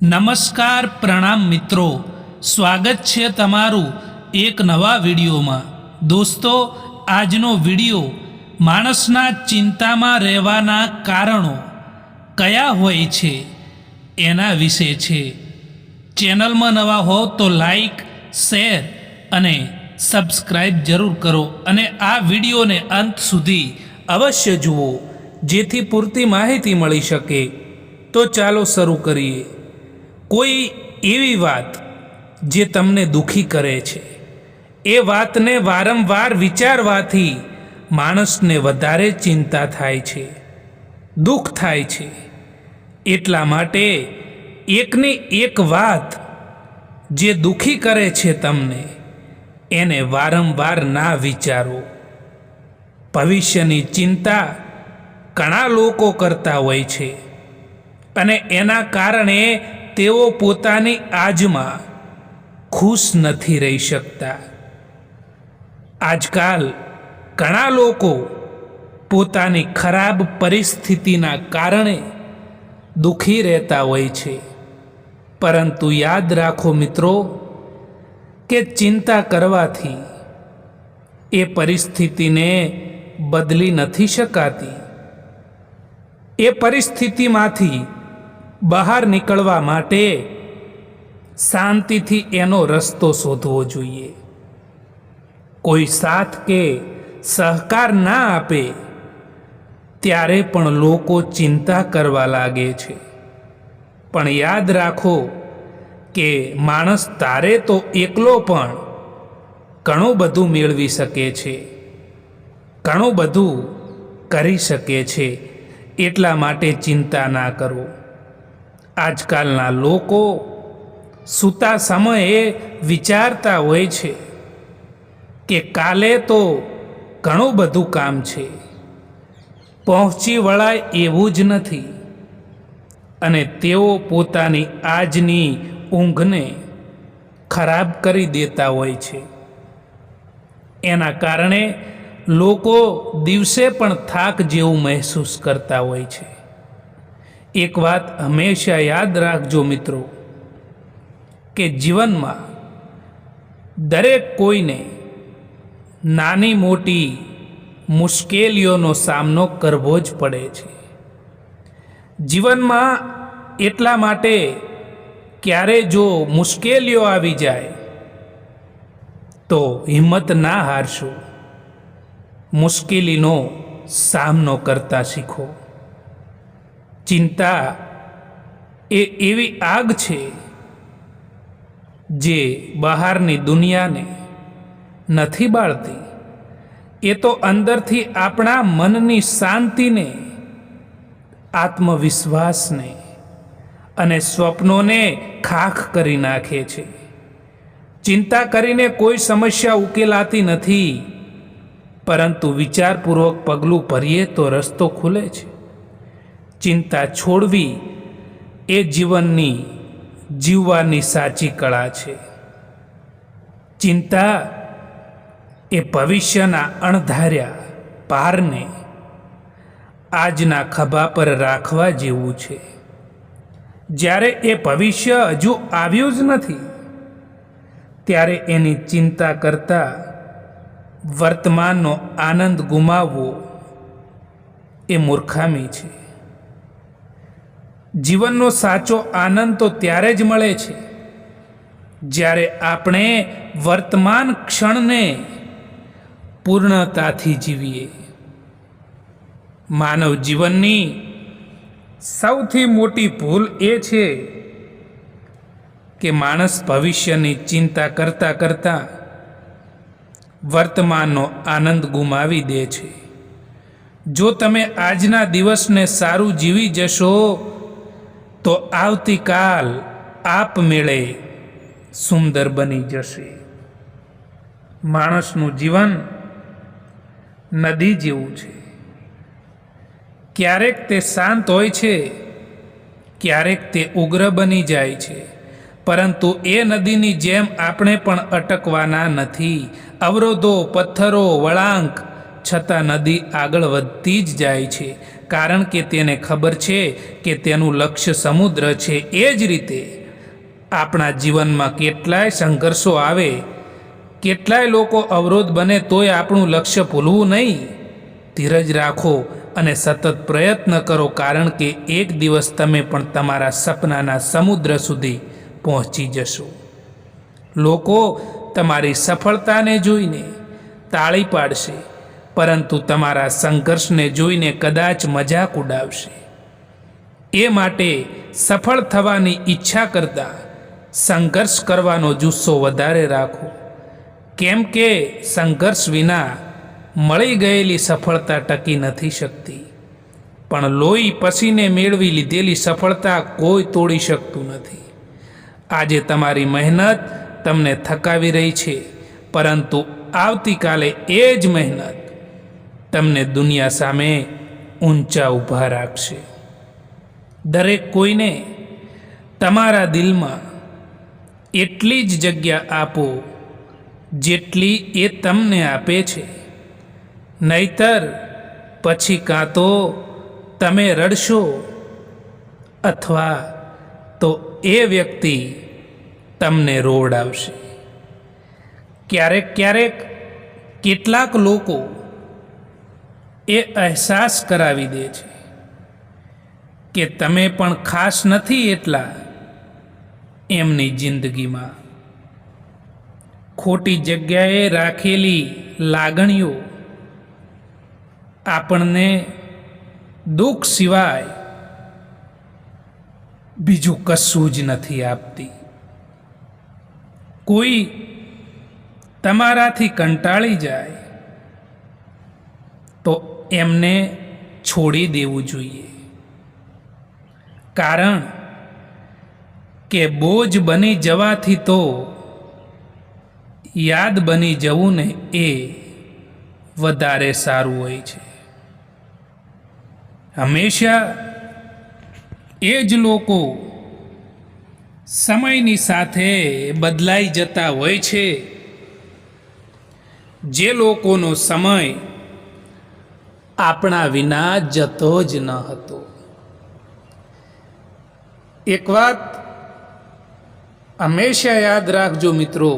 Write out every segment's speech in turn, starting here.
નમસ્કાર પ્રણામ મિત્રો. સ્વાગત છે તમારું એક નવા વિડીયોમાં. દોસ્તો, આજનો વીડિયો માણસના ચિંતામાં રહેવાના કારણો કયા હોય છે એના વિશે છે. ચેનલમાં નવા હો તો લાઈક, શેર અને સબસ્ક્રાઈબ જરૂર કરો અને આ વિડીયોને અંત સુધી અવશ્ય જુઓ, જેથી પૂરતી માહિતી મળી શકે. તો ચાલો શરૂ કરીએ. કોઈ એવી વાત જે તમને દુઃખી કરે છે? એ વાતને વારંવાર વિચારવાથી માણસને વધારે ચિંતા થાય છે, દુઃખ થાય છે. એટલા માટે એકની એક વાત જે દુખી કરે છે તમને, એને વારંવાર ના વિચારો. ભવિષ્યની ચિંતા ઘણા લોકો કરતા હોય છે અને એના કારણે તેઓ પોતાની આજમાં ખુશ નથી રહી શકતા. આજકાલ ઘણા લોકો પોતાની ખરાબ પરિસ્થિતિના કારણે દુઃખી રહેતા હોય છે. પરંતુ યાદ રાખો મિત્રો કે ચિંતા કરવાથી એ પરિસ્થિતિને બદલી નથી શકાતી. એ પરિસ્થિતિમાંથી બહાર નીકળવા માટે શાંતિથી એનો રસ્તો શોધવો જોઈએ. કોઈ સાથ કે સહકાર ના આપે, ત્યારે પણ લોકો ચિંતા કરવા લાગે છે. પણ યાદ રાખો કે માણસ તારે તો એકલો પણ ઘણું બધું મેળવી શકે છે, ઘણું બધું કરી શકે છે, એટલા માટે ચિંતા ના કરો. આજકાલના લોકો સૂતા સમયે વિચારતા હોય છે કે કાલે તો ઘણું બધું કામ છે. પહોંચી વળાય એવું જ નથી. અને તેઓ પોતાની આજની ઊંઘને ખરાબ કરી દેતા હોય છે. એના કારણે લોકો દિવસે પણ થાક જેવું મહેસૂસ કરતા હોય છે. એક વાત હંમેશા યાદ રાખજો મિત્રો, કે જીવનમાં દરેક કોઈને નાની મોટી મુશ્કેલીઓનો સામનો કરવો જ પડે છે. જીવનમાં એટલા માટે ક્યારે જો મુશ્કેલીઓ આવી જાય, તો હિંમત ના હારશો. મુશ્કેલીનો સામનો કરતા શીખો. ચિંતા એ એવી આગ છે જે બહારની દુનિયાને નથી બાળતી. એ તો અંદરથી આપણા મનની શાંતિને, આત્મવિશ્વાસને અને સ્વપ્નોને ખાખ કરી નાખે છે. ચિંતા કરીને કોઈ સમસ્યા ઉકેલાતી નથી, પરંતુ વિચારપૂર્વક પગલું ભરીએ તો રસ્તો ખુલે છે. ચિંતા છોડવી એ જીવનની, જીવવાની સાચી કળા છે. ચિંતા એ ભવિષ્યના અણધાર્યા પારને આજના ખભા પર રાખવા જેવું છે. જ્યારે એ ભવિષ્ય હજુ આવ્યું જ નથી, ત્યારે એની ચિંતા કરતા વર્તમાનનો આનંદ ગુમાવવો એ મૂર્ખામી છે. જીવનનો સાચો આનંદ તો ત્યારે જ મળે છે, જ્યારે આપણે વર્તમાન ક્ષણને પૂર્ણતાથી જીવીએ. માનવ જીવનની સૌથી મોટી ભૂલ એ છે કે માણસ ભવિષ્યની ચિંતા કરતા કરતાં વર્તમાનનો આનંદ ગુમાવી દે છે. જો તમે આજના દિવસને સારું જીવી જશો તો આવતીકાલ આપમેળે સુંદર બની જશે. માણસનું જીવન નદી જેવું છે. ક્યારેક તે શાંત હોય છે, ક્યારેક તે ઉગ્ર બની જાય છે. પરંતુ એ નદીની જેમ આપણે પણ અટકવાના નથી. અવરોધો, પથ્થરો, વળાંક છતાં નદી આગળ વધતી જ જાય છે. કારણ કે તેને ખબર છે કે તેનું લક્ષ્ય સમુદ્ર છે, એ જ રીતે આપણા જીવનમાં કેટલાય સંઘર્ષો આવે, કેટલાય લોકો અવરોધ બને તોય આપણું લક્ષ્ય ભૂલવું નહીં. ધીરજ રાખો અને સતત પ્રયત્ન કરો, કારણ કે એક દિવસ તમે પણ તમારા સપનાના સમુદ્ર સુધી પહોંચી જશો. લોકો તમારી સફળતાને જોઈને તાળી પાડશે. પરંતુ તમારા સંઘર્ષને જોઈને કદાચ મજાક ઉડાવશે. એ માટે સફળ થવાની ઈચ્છા કરતાં સંઘર્ષ કરવાનો જુસ્સો વધારે રાખો. કેમ કે સંઘર્ષ વિના મળી ગયેલી સફળતા ટકી નથી શકતી. પણ લોહી પસીને મેળવી લીધેલી સફળતા કોઈ તોડી શકતું નથી. આજે તમારી મહેનત તમને થકાવી રહી છે, પરંતુ આવતીકાલે એ જ મહેનત તમને દુનિયા સામે ઊંચા ઊભા રાખશે દરેક કોઈને તમારા દિલમાં એટલી જ જગ્યા આપો, જેટલી એ તમને આપે છે. નહીતર પછી કાં તો તમે રડશો અથવા તો એ વ્યક્તિ તમને રોવડાવશે. ક્યારેક ક્યારેક કેટલાક લોકો એ અહેસાસ કરાવી દે છે કે તમે પણ ખાસ નથી એટલા એમની જિંદગીમાં. ખોટી જગ્યાએ રાખેલી લાગણીઓ આપણને દુઃખ સિવાય બીજું કશું જ નથી આપતી. કોઈ તમારાથી કંટાળી જાય તો એમને છોડી દેવું જોઈએ. કારણ કે બોજ બની જવાથી તો યાદ બની જવું ને એ વધારે સારું હોય છે. હંમેશા એ જ લોકો સમયની સાથે બદલાઈ જતા હોય છે. જે લોકોનો સમય આપણા વિના જતો જ ન હતો. એક વાત હંમેશા યાદ રાખજો મિત્રો,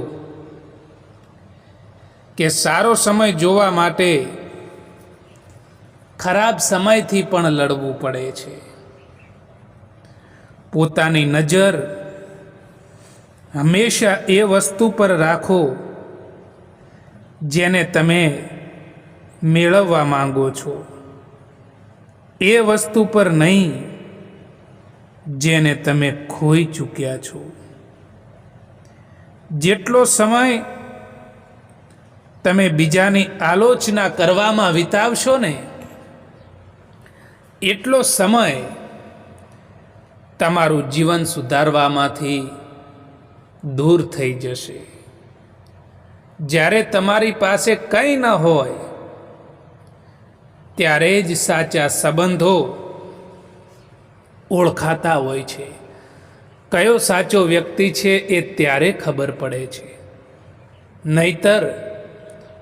કે સારો સમય જોવા માટે ખરાબ સમયથી પણ લડવું પડે છે. પોતાની નજર હંમેશા એ વસ્તુ પર રાખો, જેને તમે મેળવવા માંગો છો. એ વસ્તુ પર નહીં, જેને તમે ખોઈ ચૂક્યા છો. જેટલો સમય તમે બીજાની આલોચના કરવામાં વિતાવશો ને, એટલો સમય તમારું જીવન સુધારવામાંથી દૂર થઈ જશે. જ્યારે તમારી પાસે કંઈ ન હોય ત્યારે જ સાચા સંબંધો ઓળખાતા હોય છે. કયો સાચો વ્યક્તિ છે એ ત્યારે ખબર પડે છે. નહીતર,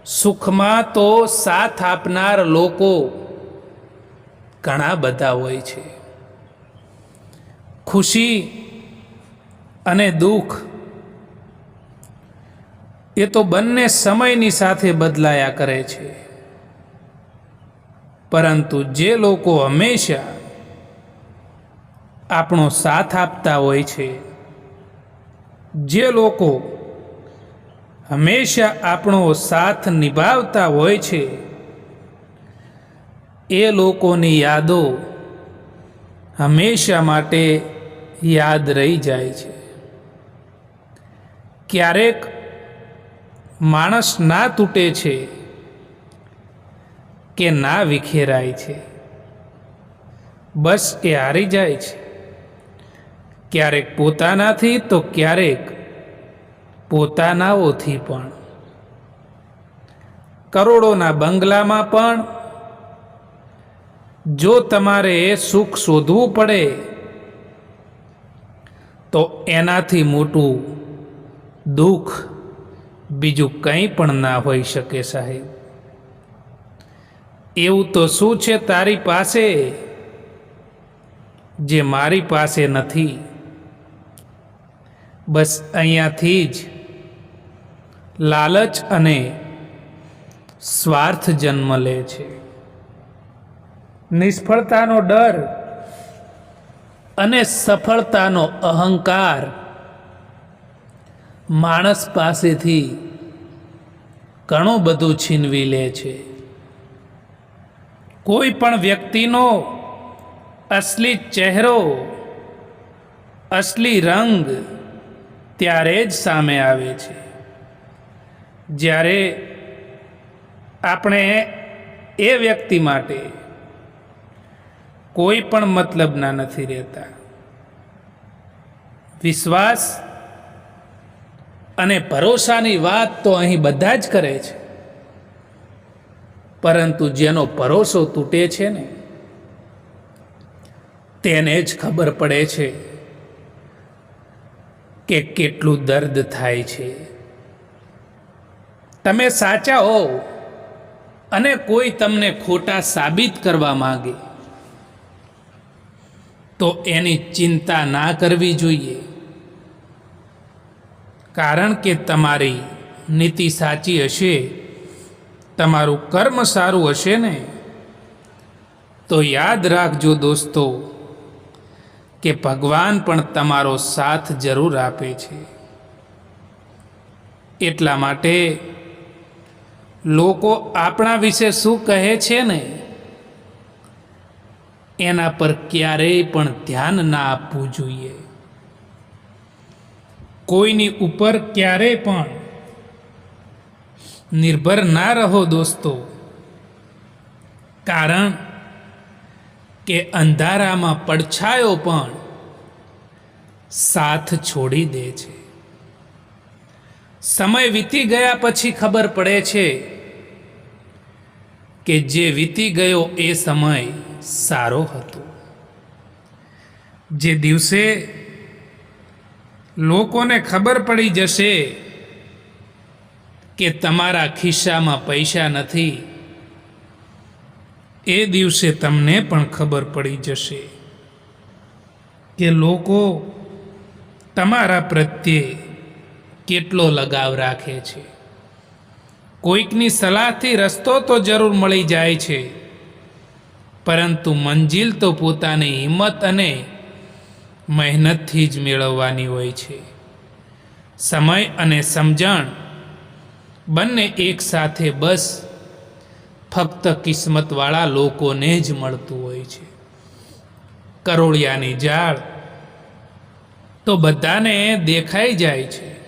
સુખમાં તો સાથ આપનાર લોકો ઘણા બધા હોય છે. ખુશી અને દુઃખ એ તો બંને સમયની સાથે બદલાયા કરે છે. પરંતુ જે લોકો હંમેશા આપણો સાથ આપતા હોય છે, જે લોકો હંમેશા આપણો સાથ નિભાવતા હોય છે, એ લોકોની યાદો હંમેશા માટે યાદ રહી જાય છે. ક્યારેક માણસ ના તૂટે છે કે ના વિખેરાય છે. બસ એ હારી જાય છે. ક્યારેક પોતાનાથી તો ક્યારેક પોતાનાઓથી પણ. કરોડોના બંગલામાં પણ જો તમારે એ સુખ શોધવું પડે, તો એનાથી મોટું દુઃખ બીજું કંઈ પણ ના હોઈ શકે સાહેબ. એવું તો શું છે તારી પાસે? જે મારી પાસે નથી. બસ અહીંયાથી જ. લાલચ અને સ્વાર્થ જન્મ લે છે. નિષ્ફળતાનો ડર અને સફળતાનો અહંકાર માણસ પાસેથી ઘણું બધું છીનવી લે છે. કોઈ પણ વ્યક્તિનો અસલી ચહેરો, અસલી રંગ ત્યારે જ સામે આવે છે. જ્યારે આપણે એ વ્યક્તિ માટે કોઈ પણ મતલબના નથી રહેતા. વિશ્વાસ અને ભરોસાની વાત તો અહીં બધા જ કરે છે. પરંતુ જેનો ભરોસો તૂટે છે ને, તેને જ ખબર પડે છે કે કેટલું દર્દ થાય છે. તમે સાચા હો અને કોઈ તમને ખોટા સાબિત કરવા માંગે, તો એની ચિંતા ના કરવી જોઈએ. કારણ કે તમારી નીતિ સાચી હશે તમારું કર્મ સારું હશે ને? તો યાદ રાખજો દોસ્તો કે ભગવાન પણ તમારો સાથ જરૂર આપે છે. એટલા માટે લોકો આપણા વિશે શું કહે છે ને? એના પર ક્યારેય પણ ધ્યાન ના આપવું જોઈએ. કોઈની ઉપર ક્યારેય પણ નિર્ભર ના રહો દોસ્તો. કારણ કે અંધારામાં પડછાયો પણ સાથ છોડી દે છે. સમય વીતી ગયા પછી ખબર પડે છે કે જે વીતી ગયો એ સમય સારો હતો. જે દિવસે લોકોને ખબર પડી જશે કે તમારા ખિસ્સામાં પૈસા નથી, એ દિવસે તમને પણ ખબર પડી જશે કે લોકો તમારા પ્રત્યે કેટલો લગાવ રાખે છે. કોઈકની સલાહથી રસ્તો તો જરૂર મળી જાય છે, પરંતુ મંજિલ તો પોતાની હિંમત અને મહેનતથી જ મેળવવાની હોય છે. સમય અને સમજણ બંને એકસાથે બસ ફક્ત કિસ્મતવાળા લોકોને જ મળતું હોય છે. કરોળિયાની જાળ તો બધાને દેખાઈ જાય છે.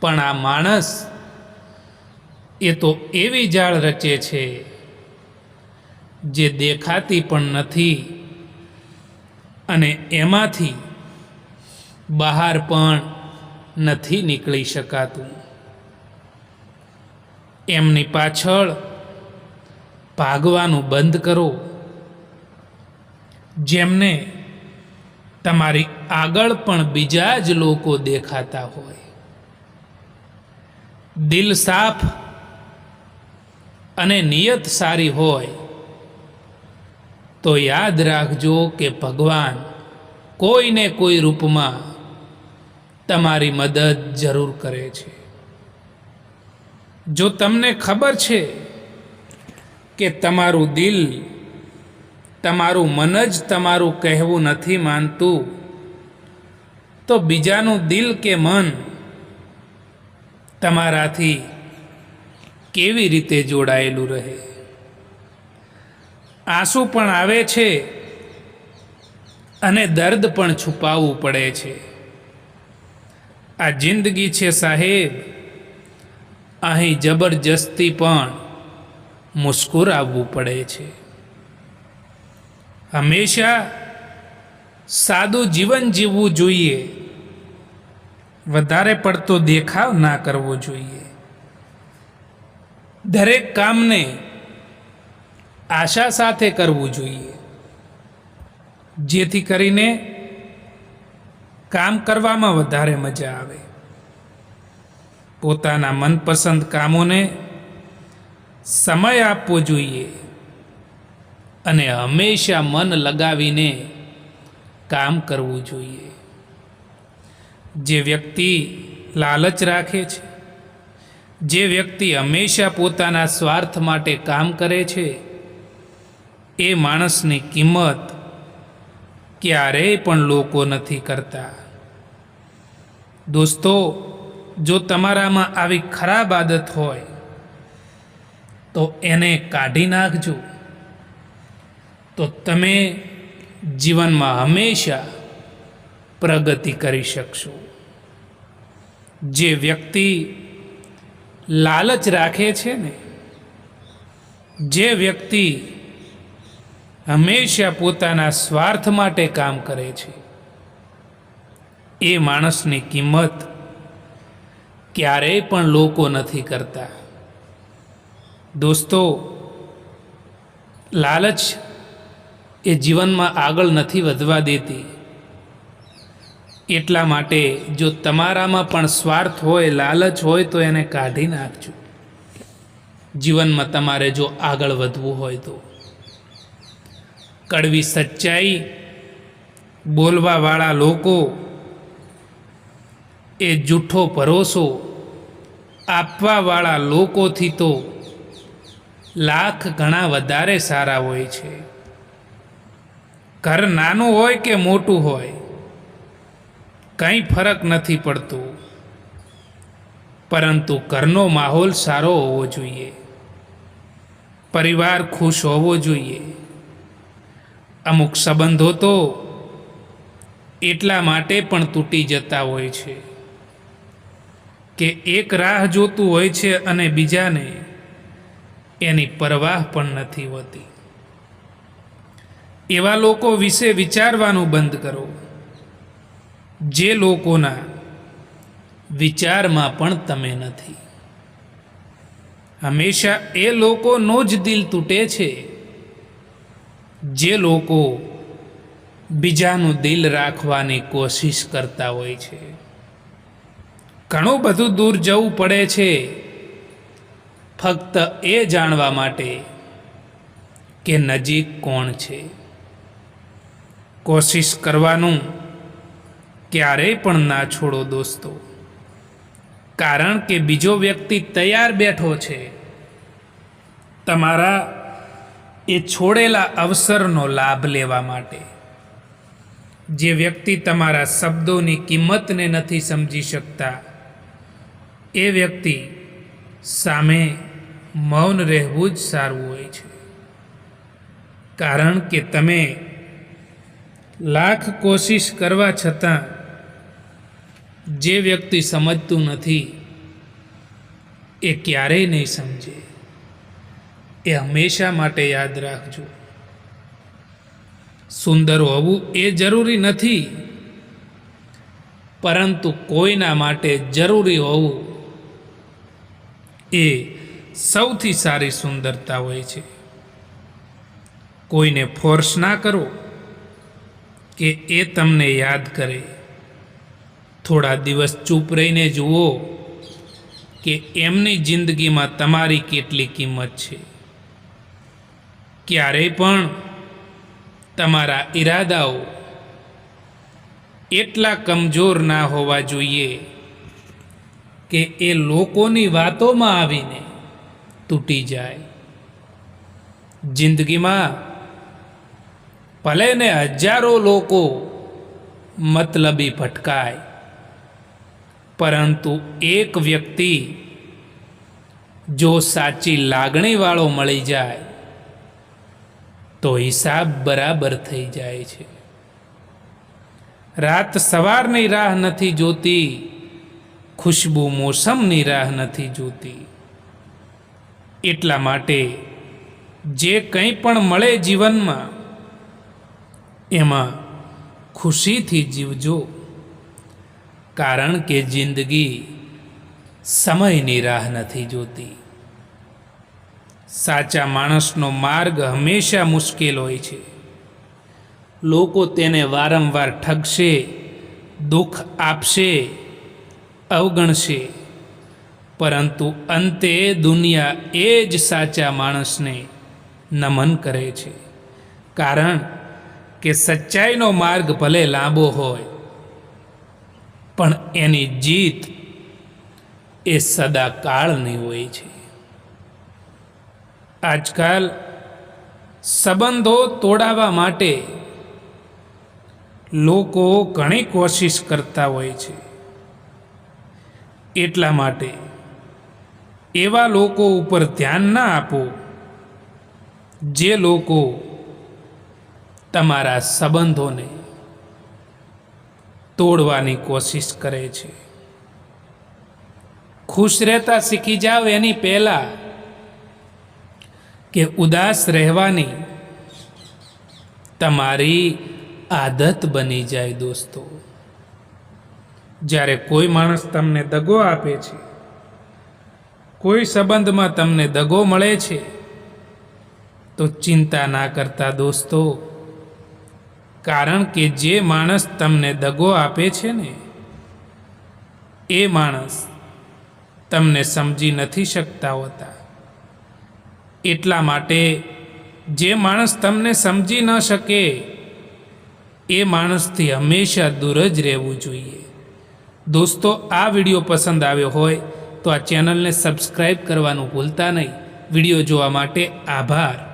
પણ આ માણસ એ તો એવી જાળ રચે છે જે દેખાતી પણ નથી અને એમાંથી બહાર પણ નથી નીકળી શકાતું. એમની પાછળ ભાગવાનું બંધ કરો. જેમને તમારી આગળ પણ બીજા જ લોકો દેખાતા હોય. દિલ સાફ અને નિયત સારી હોય તો યાદ રાખજો કે ભગવાન કોઈને કોઈ રૂપમાં તમારી મદદ જરૂર કરે છે. જો તમને ખબર છે કે તમારું દિલ, તમારું મન જ તમારું કહેવું નથી માનતું, તો બીજાનું દિલ કે મન તમારાથી કેવી રીતે જોડાયેલું રહે? આંસુ પણ આવે છે અને દર્દ પણ છુપાવવું પડે છે. આ જિંદગી છે સાહેબ. અહીં જબરજસ્તી પણ મુસ્કુરાવવું પડે છે. હંમેશા સાદું જીવન જીવવું જોઈએ. વધારે પડતો દેખાવ ના કરવો જોઈએ. દરેક કામને આશા સાથે કરવું જોઈએ. જેથી કરીને કામ કરવામાં વધારે મજા આવે. પોતાના મનપસંદ કામોને સમય આપવો જોઈએ અને હંમેશા મન લગાવીને કામ કરવું જોઈએ. જે વ્યક્તિ લાલચ રાખે છે, જે વ્યક્તિ હંમેશા પોતાના સ્વાર્થ માટે કામ કરે છે, એ માણસની કિંમત ક્યારેય પણ લોકો નથી કરતા. દોસ્તો જો તમારામાં આવી ખરાબ આદત હોય, તો એને કાઢી નાખજો. તો તમે જીવનમાં હંમેશા પ્રગતિ કરી શકશો. જે વ્યક્તિ લાલચ રાખે છે ને, જે વ્યક્તિ હંમેશા પોતાના સ્વાર્થ માટે કામ કરે છે, એ માણસની કિંમત ક્યારેય પણ લોકો નથી કરતા. દોસ્તો, લાલચ એ જીવનમાં આગળ નથી વધવા દેતી. એટલા માટે જો તમારામાં પણ સ્વાર્થ હોય, લાલચ હોય, તો એને કાઢી નાખજો. જીવનમાં તમારે જો આગળ વધવું હોય તો. કડવી સચ્ચાઈ બોલવાવાળા લોકો એ જૂઠો ભરોસો આપવાવાળા લોકોથી તો લાખ ઘણા વધારે સારા હોય છે. ઘર નાનું હોય કે મોટું હોય, કંઈ ફરક નથી પડતો. પરંતુ ઘરનો માહોલ સારો હોવો જોઈએ. પરિવાર ખુશ હોવો જોઈએ. અમુક સંબંધો તો એટલા માટે પણ તૂટી જતા હોય છે. કે એક રાહ જોતું હોય છે અને બીજાને એની પરવાહ પણ નથી હોતી. એવા લોકો વિશે વિચારવાનું બંધ કરો. જે લોકોના વિચારમાં પણ તમે નથી. હંમેશા એ લોકોનો જ દિલ તૂટે છે. જે લોકો બીજાનું દિલ રાખવાની કોશિશ કરતા હોય છે. ઘણું બધું દૂર જવું પડે છે. ફક્ત એ જાણવા માટે કે નજીક કોણ છે. કોશિશ કરવાનું ક્યારેય પણ ના છોડો દોસ્તો. કારણ કે બીજો વ્યક્તિ તૈયાર બેઠો છે. તમારા એ છોડેલા અવસરનો લાભ લેવા માટે. જે વ્યક્તિ તમારા શબ્દોની કિંમતને નથી સમજી શકતા એ વ્યક્તિ સામે મૌન રહેવું જ સારું હોય છે. કારણ કે તમે લાખ કોશિશ કરવા છતાં જે વ્યક્તિ સમજતું નથી, એ ક્યારેય નહીં સમજે. એ હંમેશા માટે યાદ રાખજો. સુંદર હોવું એ જરૂરી નથી, પરંતુ કોઈના માટે જરૂરી હોવું એ સૌથી સારી સુંદરતા હોય છે. કોઈને ફોર્સ ના કરો કે એ તમને યાદ કરે. થોડા દિવસ ચૂપ રહીને જુઓ કે એમની જિંદગીમાં તમારી કેટલી કિંમત છે. ક્યારેય પણ તમારા ઈરાદાઓ એટલા કમજોર ના હોવા જોઈએ કે એ લોકોની વાતોમાં આવીને તૂટી જાય. જિંદગીમાં ભલે ને હજારો લોકો મતલબી ભટકાય, પરંતુ એક વ્યક્તિ જો સાચી લાગણીવાળો મળી જાય, તો હિસાબ બરાબર થઈ જાય છે. રાત સવારની રાહ નથી જોતી ખુશ્બુ મોસમની રાહ નથી જોતી. એટલા માટે જે કંઈ પણ મળે જીવનમાં, એમાં ખુશીથી જીવજો. કારણ કે જિંદગી સમયની રાહ નથી જોતી. સાચા માણસનો માર્ગ હંમેશા મુશ્કેલ હોય છે. લોકો તેને વારંવાર ઠગશે, દુઃખ આપશે અવગણશે. પરંતુ અંતે દુનિયા એ જ સાચા માણસને નમન કરે છે. કારણ કે સચ્ચાઈનો માર્ગ ભલે લાંબો હોય, પણ એની જીત એ સદાકાળની હોય છે. આજકાલ સંબંધો તોડાવવા માટે લોકો ઘણી કોશિશ કરતા હોય છે. એટલા માટે. એવા લોકો ઉપર ધ્યાન ના આપો, જે લોકો તમારા સંબંધોને તોડવાની કોશિશ કરે છે. ખુશ રહેતા શીખી જાઓ એની પહેલાં કે ઉદાસ રહેવાની તમારી આદત બની જાય દોસ્તો. જ્યારે કોઈ માણસ તમને દગો આપે છે, કોઈ સંબંધમાં તમને દગો મળે છે, તો ચિંતા ના કરતા દોસ્તો, કારણ કે જે માણસ તમને દગો આપે છે ને, એ માણસ તમને સમજી નથી શકતા હોતા. એટલા માટે જે માણસ તમને સમજી ન શકે, એ માણસથી હંમેશા દૂર જ રહેવું જોઈએ. દોસ્તો, આ વીડિયો પસંદ આવ્યો હોય તો આ ચેનલને સબસ્ક્રાઈબ કરવાનું ભૂલતા નહીં. વીડિયો જોવા માટે આભાર.